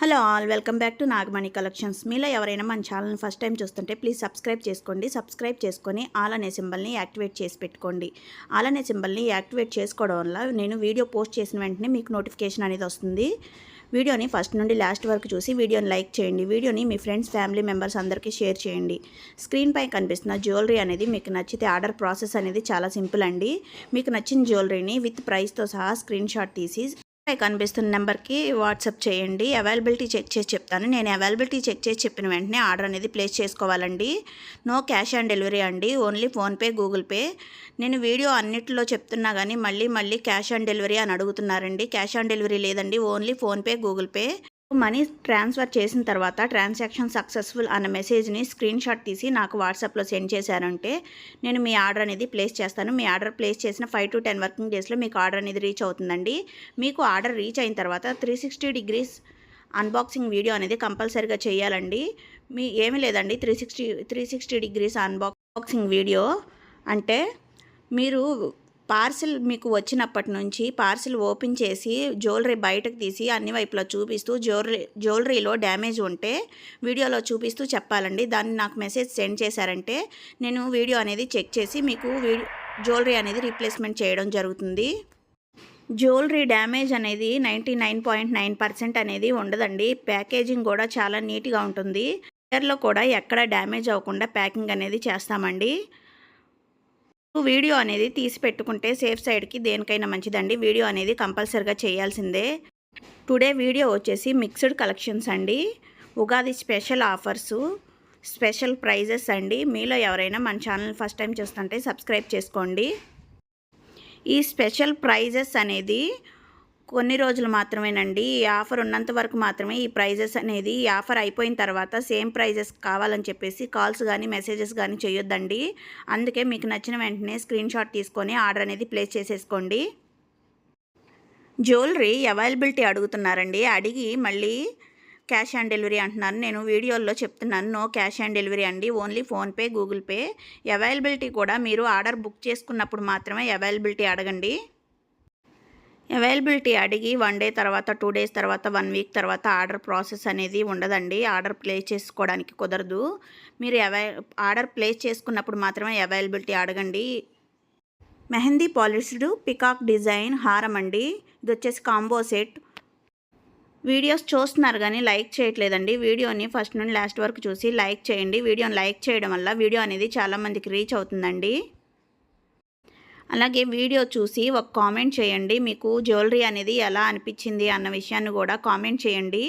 Hello all welcome back to Nagamani collections. మీలో ఎవరైనా మన ఛానల్ని ఫస్ట్ టైం చూస్తుంటే ప్లీజ్ సబ్స్క్రైబ్ చేసుకోండి. సబ్స్క్రైబ్ చేసుకొని ఆల్ అనే సింబల్ని యాక్టివేట్ చేసి పెట్టుకోండి. ఆల్ అనే సింబల్ని యాక్టివేట్ చేసుకోవడం వల్ల నేను వీడియో పోస్ట్ చేసిన వెంటనే మీకు నోటిఫికేషన్ అనేది వస్తుంది. వీడియోని ఫస్ట్ నుండి లాస్ట్ వరకు చూసి వీడియోని లైక్ చేయండి. వీడియోని మీ ఫ్రెండ్స్ ఫ్యామిలీ మెంబర్స్ అందరికీ షేర్ చేయండి. స్క్రీన్ పై కనిపిస్తున్న జ్యువెలరీ అనేది మీకు నచ్చితే ఆర్డర్ ప్రాసెస్ అనేది చాలా సింపుల్ అండి. మీకు నచ్చిన జ్యువెలరీని విత్ ప్రైస్తో సహా స్క్రీన్ షాట్ తీసి కనిపిస్తున్న నెంబర్కి వాట్సాప్ చేయండి. అవైలబిలిటీ చెక్ చేసి చెప్తాను. నేను అవైలబిలిటీ చెక్ చేసి చెప్పిన వెంటనే ఆర్డర్ అనేది ప్లేస్ చేసుకోవాలండి. నో క్యాష్ ఆన్ డెలివరీ అండి. Only PhonePe Google Pay. నేను వీడియో అన్నిటిలో చెప్తున్నా కానీ మళ్ళీ మళ్ళీ క్యాష్ ఆన్ డెలివరీ అని అడుగుతున్నారండి. క్యాష్ ఆన్ డెలివరీ లేదండి. Only PhonePe Google Pay. Money transfer చేసిన తర్వాత ట్రాన్సాక్షన్ సక్సెస్ఫుల్ అన్న మెసేజ్ని స్క్రీన్ షాట్ తీసి నాకు వాట్సాప్లో సెండ్ చేశారంటే నేను మీ ఆర్డర్ అనేది ప్లేస్ చేస్తాను. మీ ఆర్డర్ ప్లేస్ చేసిన ఫైవ్ టు టెన్ వర్కింగ్ డేస్లో మీకు ఆర్డర్ అనేది రీచ్ అవుతుందండి. మీకు ఆర్డర్ రీచ్ అయిన తర్వాత three sixty degrees unboxing video అనేది కంపల్సరీగా చేయాలండి. మీ ఏమీ లేదండి. Three sixty three sixty degrees unboxing video అంటే మీరు పార్సిల్ మీకు వచ్చినప్పటి నుంచి పార్సిల్ ఓపెన్ చేసి జ్యువెలరీ బయటకు తీసి అన్ని వైపులా చూపిస్తూ జ్యువెలరీ జ్యువెలరీలో డ్యామేజ్ ఉంటే వీడియోలో చూపిస్తూ చెప్పాలండి. దాన్ని నాకు మెసేజ్ సెండ్ చేశారంటే నేను వీడియో అనేది చెక్ చేసి మీకు జ్యువెలరీ అనేది రీప్లేస్మెంట్ చేయడం జరుగుతుంది. జ్యువెలరీ డ్యామేజ్ అనేది ninety nine point nine percent అనేది ఉండదండి. ప్యాకేజింగ్ కూడా చాలా నీట్గా ఉంటుంది. ఇయర్లో కూడా ఎక్కడ డ్యామేజ్ అవ్వకుండా ప్యాకింగ్ అనేది చేస్తామండి. వీడియో అనేది తీసి పెట్టుకుంటే సేఫ్ సైడ్కి దేనికైనా మంచిదండి. వీడియో అనేది కంపల్సరిగా చేయాల్సిందే. టుడే వీడియో వచ్చేసి మిక్స్డ్ కలెక్షన్స్ అండి. Ugadi special offers special prizes అండి. మీలో ఎవరైనా మన ఛానల్ ఫస్ట్ టైం చూస్తుంటే సబ్స్క్రైబ్ చేసుకోండి. ఈ స్పెషల్ ప్రైజెస్ అనేది కొన్ని రోజులు మాత్రమేనండి. ఈ ఆఫర్ ఉన్నంత వరకు మాత్రమే ఈ ప్రైజెస్ అనేది ఈ ఆఫర్ అయిపోయిన తర్వాత సేమ్ ప్రైజెస్ కావాలని చెప్పేసి కాల్స్ కానీ మెసేజెస్ కానీ చేయొద్దండి. అందుకే మీకు నచ్చిన వెంటనే స్క్రీన్ షాట్ తీసుకొని ఆర్డర్ అనేది ప్లేస్ చేసేసుకోండి. జ్యువెలరీ అవైలబిలిటీ అడుగుతున్నారండి. అడిగి మళ్ళీ క్యాష్ ఆన్ డెలివరీ అంటున్నారు. నేను వీడియోల్లో చెప్తున్నాను. నో క్యాష్ ఆన్ డెలివరీ అండి. Only PhonePe Google Pay. Availability కూడా మీరు ఆర్డర్ బుక్ చేసుకున్నప్పుడు మాత్రమే అవైలబిలిటీ అడగండి. అవైలబిలిటీ అడిగి వన్ డే తర్వాత టూ డేస్ తర్వాత వన్ వీక్ తర్వాత ఆర్డర్ ప్రాసెస్ అనేది ఉండదండి. ఆర్డర్ ప్లేస్ చేసుకోవడానికి కుదరదు. మీరు అవై ఆర్డర్ ప్లేస్ చేసుకున్నప్పుడు మాత్రమే అవైలబిలిటీ అడగండి. మెహందీ పాలిష్డ్ పికాక్ డిజైన్ హారం అండి. ఇది వచ్చేసి కాంబో సెట్. వీడియోస్ చూస్తున్నారు కానీ లైక్ చేయట్లేదండి. వీడియోని ఫస్ట్ నుండి లాస్ట్ వరకు చూసి లైక్ చేయండి. వీడియోని లైక్ చేయడం వల్ల వీడియో అనేది చాలామందికి రీచ్ అవుతుందండి. అలాగే వీడియో చూసి ఒక కామెంట్ చేయండి. మీకు జ్యువెలరీ అనేది ఎలా అనిపించింది అన్న విషయాన్ని కూడా కామెంట్ చేయండి.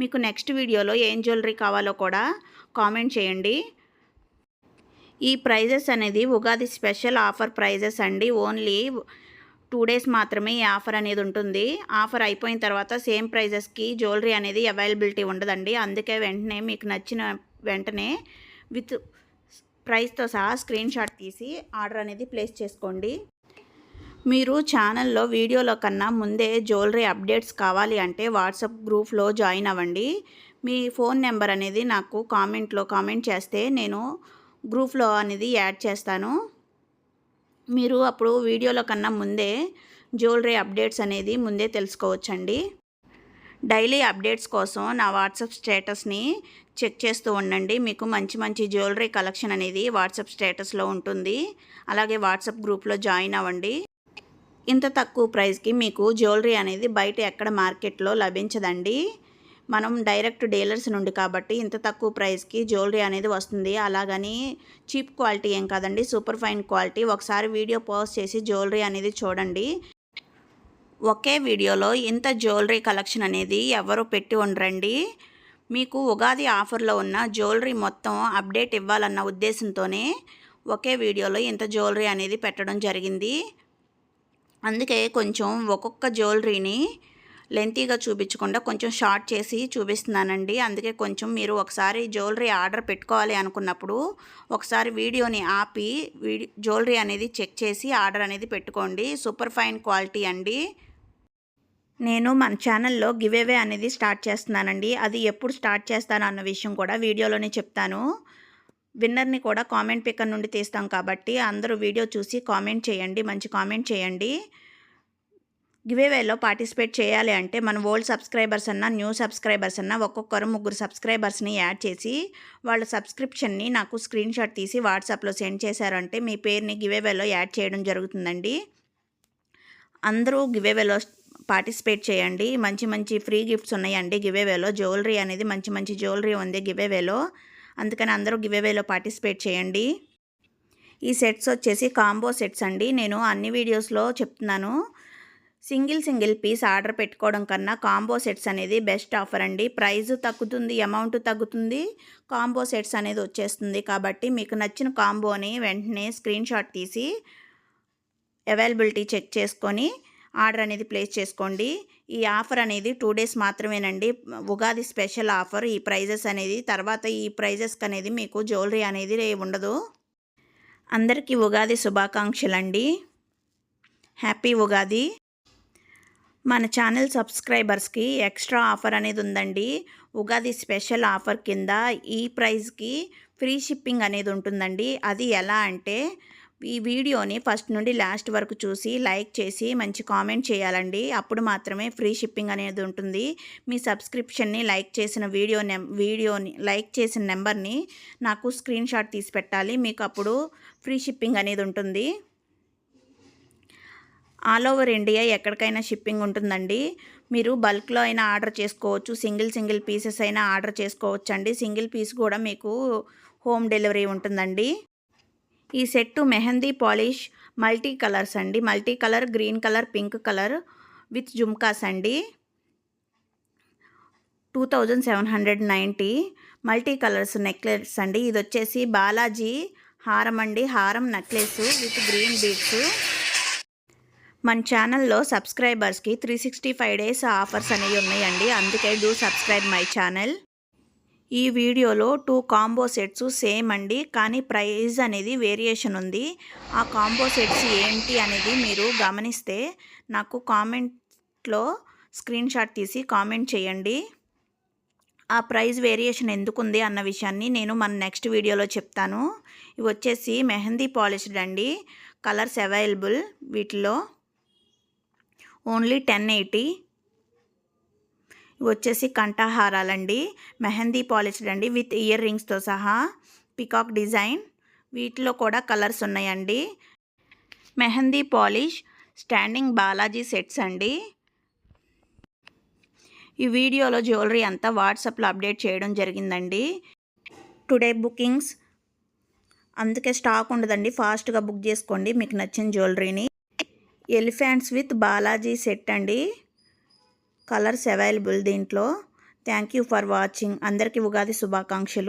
మీకు నెక్స్ట్ వీడియోలో ఏం జ్యువెలరీ కావాలో కూడా కామెంట్ చేయండి. ఈ ప్రైజెస్ అనేది ఉగాది స్పెషల్ ఆఫర్ ప్రైజెస్ అండి. ఓన్లీ టూ డేస్ మాత్రమే ఈ ఆఫర్ అనేది ఉంటుంది. ఆఫర్ అయిపోయిన తర్వాత సేమ్ ప్రైజెస్కి జ్యువెలరీ అనేది అవైలబిలిటీ ఉండదండి. అందుకే వెంటనే మీకు నచ్చిన వెంటనే విత్ ప్రైస్తో సహా స్క్రీన్ షాట్ తీసి ఆర్డర్ అనేది ప్లేస్ చేసుకోండి. మీరు ఛానల్లో వీడియోలో కన్నా ముందే జ్యువెలరీ అప్డేట్స్ కావాలి అంటే వాట్సాప్ గ్రూప్లో జాయిన్ అవ్వండి. మీ ఫోన్ నెంబర్ అనేది నాకు కామెంట్లో కామెంట్ చేస్తే నేను గ్రూప్లో అనేది యాడ్ చేస్తాను. మీరు అప్పుడు వీడియోలో కన్నా ముందే జ్యువెలరీ అప్డేట్స్ అనేది ముందే తెలుసుకోవచ్చండి. డైలీ అప్డేట్స్ కోసం నా వాట్సాప్ స్టేటస్ని చెక్ చేస్తూ ఉండండి. మీకు మంచి మంచి జ్యువెలరీ కలెక్షన్ అనేది వాట్సాప్ స్టేటస్లో ఉంటుంది. అలాగే వాట్సాప్ గ్రూప్లో జాయిన్ అవ్వండి. ఇంత తక్కువ ప్రైస్కి మీకు జ్యువెలరీ అనేది బయట ఎక్కడ మార్కెట్లో లభించదండి. మనం డైరెక్ట్ డీలర్స్ నుండి కాబట్టి ఇంత తక్కువ ప్రైస్కి జ్యువెలరీ అనేది వస్తుంది. అలాగని చీప్ క్వాలిటీ ఏం కాదండి. Super fine quality. ఒకసారి వీడియో పోస్ట్ చేసి జ్యువెలరీ అనేది చూడండి. ఒకే వీడియోలో ఇంత జ్యువెలరీ కలెక్షన్ అనేది ఎవరు పెట్టి ఉండరండి? మీకు ఉగాది ఆఫర్లో ఉన్న జ్యువెలరీ మొత్తం అప్డేట్ ఇవ్వాలన్న ఉద్దేశంతోనే ఒకే వీడియోలో ఇంత జ్యువెలరీ అనేది పెట్టడం జరిగింది. అందుకే కొంచెం ఒక్కొక్క జ్యువెలరీని లెంతీగా చూపించకుండా కొంచెం షార్ట్ చేసి చూపిస్తున్నానండి. అందుకే కొంచెం మీరు ఒకసారి జ్యువెలరీ ఆర్డర్ పెట్టుకోవాలి అనుకున్నప్పుడు ఒకసారి వీడియోని ఆపి జ్యువెలరీ అనేది చెక్ చేసి ఆర్డర్ అనేది పెట్టుకోండి. సూపర్ ఫైన్ క్వాలిటీ అండి. నేను మన ఛానల్లో గివేవే అనేది స్టార్ట్ చేస్తున్నానండి. అది ఎప్పుడు స్టార్ట్ చేస్తాను అన్న విషయం కూడా వీడియోలోనే చెప్తాను. విన్నర్ని కూడా కామెంట్ పిక్కర్ నుండి తీస్తాం కాబట్టి అందరూ వీడియో చూసి కామెంట్ చేయండి మంచి కామెంట్ చేయండి. గివేవేలో పార్టిసిపేట్ చేయాలి అంటే మన ఓల్డ్ సబ్స్క్రైబర్స్ అన్నా న్యూ సబ్స్క్రైబర్స్ అన్నా ఒక్కొక్కరు ముగ్గురు సబ్స్క్రైబర్స్ని యాడ్ చేసి వాళ్ళ సబ్స్క్రిప్షన్ని నాకు స్క్రీన్ షాట్ తీసి వాట్సాప్లో సెండ్ చేశారంటే మీ పేరుని గివేవేలో యాడ్ చేయడం జరుగుతుందండి. అందరూ గివేవేలో పార్టిసిపేట్ చేయండి. మంచి మంచి ఫ్రీ గిఫ్ట్స్ ఉన్నాయండి. గివేవేలో జ్యువెలరీ అనేది మంచి మంచి జ్యువెలరీ ఉంది గివేవేలో అందుకని అందరూ గివేవేలో పార్టిసిపేట్ చేయండి. ఈ సెట్స్ వచ్చేసి కాంబో సెట్స్ అండి. నేను అన్ని వీడియోస్లో చెప్తున్నాను. సింగిల్ సింగిల్ పీస్ ఆర్డర్ పెట్టుకోవడం కన్నా కాంబో సెట్స్ అనేది బెస్ట్ ఆఫర్ అండి. ప్రైజ్ తగ్గుతుంది అమౌంట్ తగ్గుతుంది కాంబో సెట్స్ అనేది వచ్చేస్తుంది. కాబట్టి మీకు నచ్చిన కాంబోని వెంటనే స్క్రీన్ షాట్ తీసి అవైలబిలిటీ చెక్ చేసుకొని ఆర్డర్ అనేది ప్లేస్ చేసుకోండి. ఈ ఆఫర్ అనేది టూ డేస్ మాత్రమేనండి. Ugadi special offer. ఈ ప్రైజెస్ అనేది తర్వాత ఈ ప్రైజెస్కి అనేది మీకు జ్యువెలరీ అనేది ఉండదు. అందరికీ ఉగాది శుభాకాంక్షలండి. హ్యాపీ ఉగాది. మన ఛానల్ సబ్స్క్రైబర్స్కి ఎక్స్ట్రా ఆఫర్ అనేది ఉందండి. ఉగాది స్పెషల్ ఆఫర్ కింద ఈ ప్రైస్కి ఫ్రీ షిప్పింగ్ అనేది ఉంటుందండి. అది ఎలా అంటే ఈ వీడియోని ఫస్ట్ నుండి లాస్ట్ వరకు చూసి లైక్ చేసి మంచి కామెంట్ చేయాలండి. అప్పుడు మాత్రమే ఫ్రీ షిప్పింగ్ అనేది ఉంటుంది. మీ సబ్స్క్రిప్షన్ని లైక్ చేసిన వీడియో నెం వీడియోని లైక్ చేసిన నెంబర్ని నాకు స్క్రీన్ షాట్ తీసి పెట్టాలి. మీకు అప్పుడు ఫ్రీ షిప్పింగ్ అనేది ఉంటుంది. ఆల్ ఓవర్ ఇండియా ఎక్కడికైనా షిప్పింగ్ ఉంటుందండి. మీరు బల్క్లో అయినా ఆర్డర్ చేసుకోవచ్చు. సింగిల్ సింగిల్ పీసెస్ అయినా ఆర్డర్ చేసుకోవచ్చు అండి సింగిల్ పీస్ కూడా మీకు హోమ్ డెలివరీ ఉంటుందండి. ఈ set mehndi polish multi colours అండి. Multi colour green colour pink colour with jhumkas అండి two thousand seven hundred ninety multi colours necklace అండి. ఇది వచ్చేసి బాలాజీ హారం అండి. హారం నెక్లెస్ విత్ గ్రీన్ బీట్స్. మన ఛానల్లో సబ్స్క్రైబర్స్కి three sixty five days offers అనేవి ఉన్నాయండి. అందుకే డూ సబ్స్క్రైబ్ మై ఛానల్. ఈ వీడియోలో టూ కాంబో సెట్స్ సేమ్ అండి కానీ ప్రైజ్ అనేది వేరియేషన్ ఉంది. ఆ కాంబో సెట్స్ ఏంటి అనేది మీరు గమనిస్తే నాకు కామెంట్లో స్క్రీన్ షాట్ తీసి కామెంట్ చేయండి. ఆ ప్రైజ్ వేరియేషన్ ఎందుకుంది అన్న విషయాన్ని నేను మన నెక్స్ట్ వీడియోలో చెప్తాను. ఇవి వచ్చేసి మెహందీ పాలిష్డ్ అండి కలర్స్ అవైలబుల్ వీటిలో. Only ten eighty. వచ్చేసి కంఠహారాలండి. మెహందీ పాలిష్డ్ అండి విత్ ఇయర్ రింగ్స్తో సహా. Peacock design. వీటిలో కూడా కలర్స్ ఉన్నాయండి. Mehndi polish standing Balaji sets అండి. ఈ వీడియోలో జ్యువెలరీ అంతా వాట్సాప్లో అప్డేట్ చేయడం జరిగిందండి. Today bookings. అందుకే స్టాక్ ఉండదండి. ఫాస్ట్గా బుక్ చేసుకోండి. మీకు నచ్చిన జ్యువెలరీని. ఎలిఫెంట్స్ విత్ బాలాజీ సెట్ అండి. కలర్స్ అవైలబుల్ దీంట్లో. Thank you for watching. అందరికీ ఉగాది శుభాకాంక్షలు.